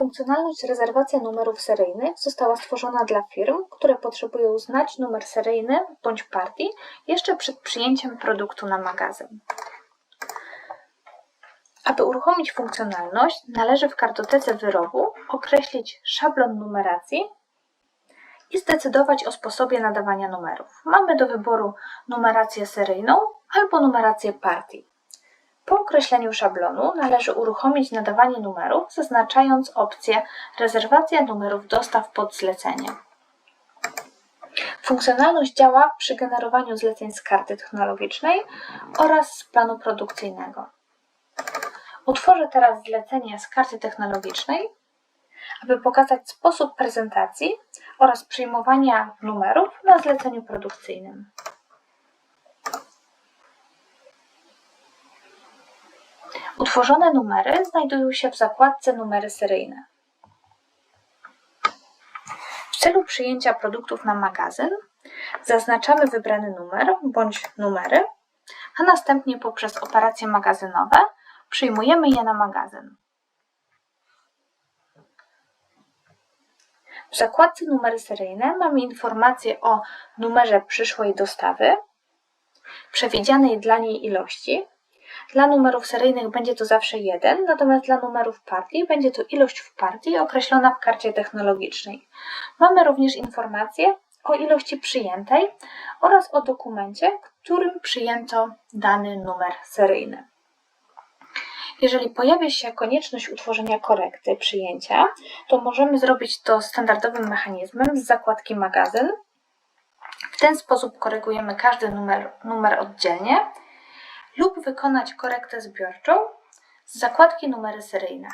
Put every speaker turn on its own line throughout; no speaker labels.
Funkcjonalność rezerwacja numerów seryjnych została stworzona dla firm, które potrzebują znać numer seryjny bądź partii jeszcze przed przyjęciem produktu na magazyn. Aby uruchomić funkcjonalność, należy w kartotece wyrobu określić szablon numeracji i zdecydować o sposobie nadawania numerów. Mamy do wyboru numerację seryjną albo numerację partii. Po określeniu szablonu należy uruchomić nadawanie numerów, zaznaczając opcję Rezerwacja numerów dostaw pod zlecenie. Funkcjonalność działa przy generowaniu zleceń z karty technologicznej oraz z planu produkcyjnego. Utworzę teraz zlecenie z karty technologicznej, aby pokazać sposób prezentacji oraz przyjmowania numerów na zleceniu produkcyjnym. Utworzone numery znajdują się w zakładce Numery seryjne. W celu przyjęcia produktów na magazyn zaznaczamy wybrany numer bądź numery, a następnie poprzez operacje magazynowe przyjmujemy je na magazyn. W zakładce Numery seryjne mamy informację o numerze przyszłej dostawy, przewidzianej dla niej ilości. Dla numerów seryjnych będzie to zawsze jeden, natomiast dla numerów partii będzie to ilość w partii określona w karcie technologicznej. Mamy również informację o ilości przyjętej oraz o dokumencie, którym przyjęto dany numer seryjny. Jeżeli pojawia się konieczność utworzenia korekty przyjęcia, to możemy zrobić to standardowym mechanizmem z zakładki magazyn. W ten sposób korygujemy każdy numer, numer oddzielnie lub wykonać korektę zbiorczą z zakładki numery seryjne.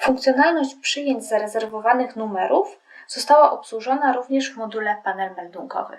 Funkcjonalność przyjęć zarezerwowanych numerów została obsłużona również w module panel meldunkowy.